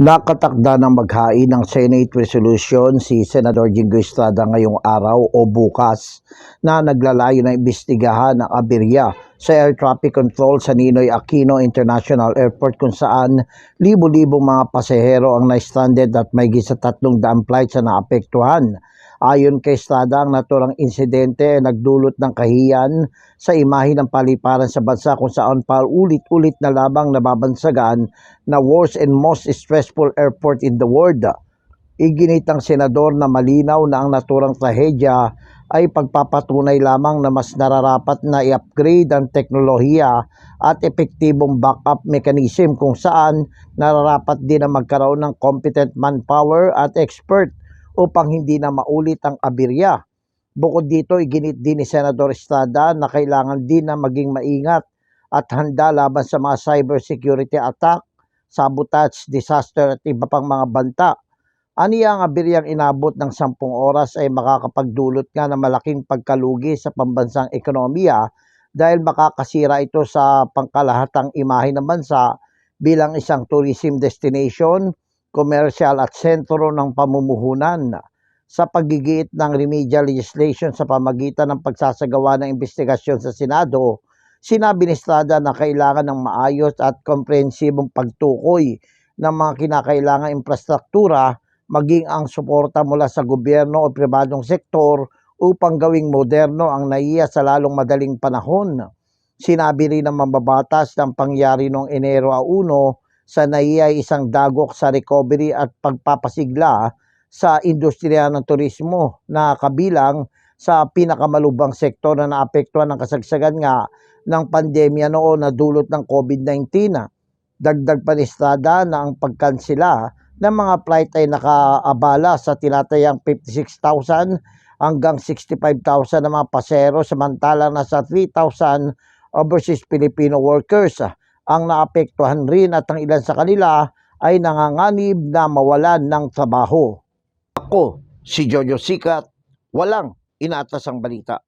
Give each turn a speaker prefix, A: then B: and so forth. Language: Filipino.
A: Nakatakda ng maghain ng Senate Resolution si Senador Jingo Estrada ngayong araw o bukas na naglalayo na imbestigahan ang aberya sa air traffic control sa Ninoy Aquino International Airport kung saan libo-libong mga pasahero ang na-stranded at may sa tatlong daang flights na naapektuhan. Ayon kay Estrada, ang naturang insidente ay nagdulot ng kahiyan sa imahe ng paliparan sa bansa kung saan pa ulit-ulit na labang nababansagan na worst and most stressful airport in the world. Iginit ng senador na malinaw na ang naturang trahedya ay pagpapatunay lamang na mas nararapat na i-upgrade ang teknolohiya at epektibong backup mechanism kung saan nararapat din na magkaroon ng competent manpower at expert upang hindi na maulit ang aberya. Bukod dito, iginit din ni Senador Estrada na kailangan din na maging maingat at handa laban sa mga cybersecurity attack, sabotage, disaster at iba pang mga banta. Aniya ang aberyang inabot ng 10 oras ay makakapagdulot nga ng malaking pagkalugi sa pambansang ekonomiya dahil makakasira ito sa pangkalahatang imahe ng bansa bilang isang tourism destination, commercial at sentro ng pamumuhunan sa paggigiit ng remedial legislation sa pamagitan ng pagsasagawa ng investigasyon sa Senado, sinabi ni Estrada na kailangan ng maayos at komprehensibong pagtukoy ng mga kinakailangang infrastruktura maging ang suporta mula sa gobyerno o pribadong sektor upang gawing moderno ang naiya sa lalong madaling panahon. Sinabi rin ng mambabatas ng pangyari noong Enero 1 sa ay isang dagok sa recovery at pagpapasigla sa industriya ng turismo na kabilang sa pinakamalubang sektor na naapektuhan ng kasagsagan nga ng pandemya noon na dulot ng COVID-19. Dagdag pa ni na ang pagkansila ng mga flight ay nakaabala sa tinatayang 56,000 hanggang 65,000 na mga pasero samantalang nasa 3,000 overseas Filipino workers ang naapektuhan rin at ang ilan sa kanila ay nanganganib na mawalan ng trabaho. Ako, si Jojo Sikat, walang inatas ang balita.